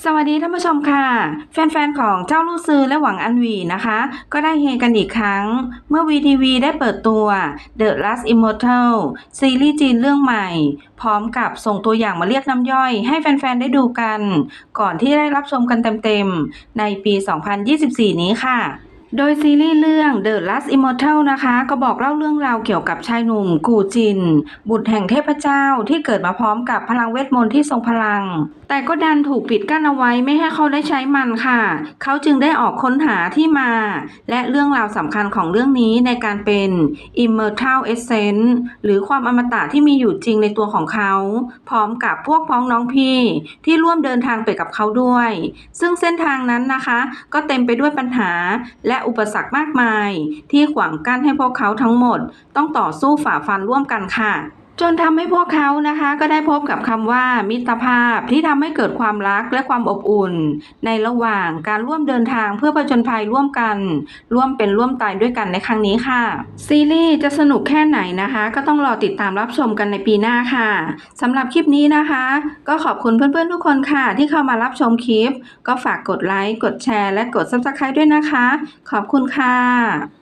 สวัสดีท่านผู้ชมค่ะ แฟนๆ ของเจ้าลู่ซือและหวังอันวีนะคะ ก็ได้เฮกันอีกครั้ง เมื่อ VTV ได้เปิดตัว The Last Immortal ซีรีส์จีนเรื่องใหม่ พร้อมกับส่งตัวอย่างมาเรียกน้ำย่อย ให้แฟนๆ ได้ดูกัน ก่อนที่ได้รับชมกันเต็มๆ ในปี 2024 นี้ค่ะ โดยซีรีส์เรื่อง The Last Immortal นะคะ ก็บอกเล่าเรื่องราวเกี่ยวกับชายหนุ่มกูจิน บุตรแห่งเทพเจ้าที่เกิดมาพร้อมกับพลังเวทมนต์ที่ทรงพลัง แต่ก็ดันถูกปิดกั้นเอาไว้ไม่ให้เขาได้ใช้มันค่ะ เขาจึงได้ออกค้นหาที่มา และเรื่องราวสำคัญของเรื่องนี้ในการเป็น Immortal Essence หรือความอมตะที่มีอยู่จริงในตัวของเขา พร้อมกับพวกพ้องน้องพี่ที่ร่วมเดินทางไปกับเขาด้วย ซึ่งเส้นทางนั้นนะคะ ก็เต็มไปด้วยปัญหาและอุปสรรคมากมาย ที่ขวางกั้นให้พวกเขาทั้งหมด ต้องต่อสู้ฝ่าฟันร่วมกันค่ะ จนทำให้พวกเขานะคะ ก็ได้พบกับคำว่ามิตรภาพที่ทำให้เกิดความรักและความอบอุ่น ในระหว่างการร่วมเดินทางเพื่อผจญภัยร่วมกัน ร่วมเป็นร่วมตายด้วยกันในครั้งนี้ค่ะ ซีรีส์จะสนุกแค่ไหนนะคะ ก็ต้องรอติดตามรับชมกันในปีหน้าค่ะสำหรับคลิปนี้นะคะ ก็ขอบคุณเพื่อนๆทุกคนค่ะ ที่เข้ามารับชมคลิป ก็ฝากกดไลค์กดแชร์ และกด subscribe ด้วยนะคะ ขอบคุณค่ะ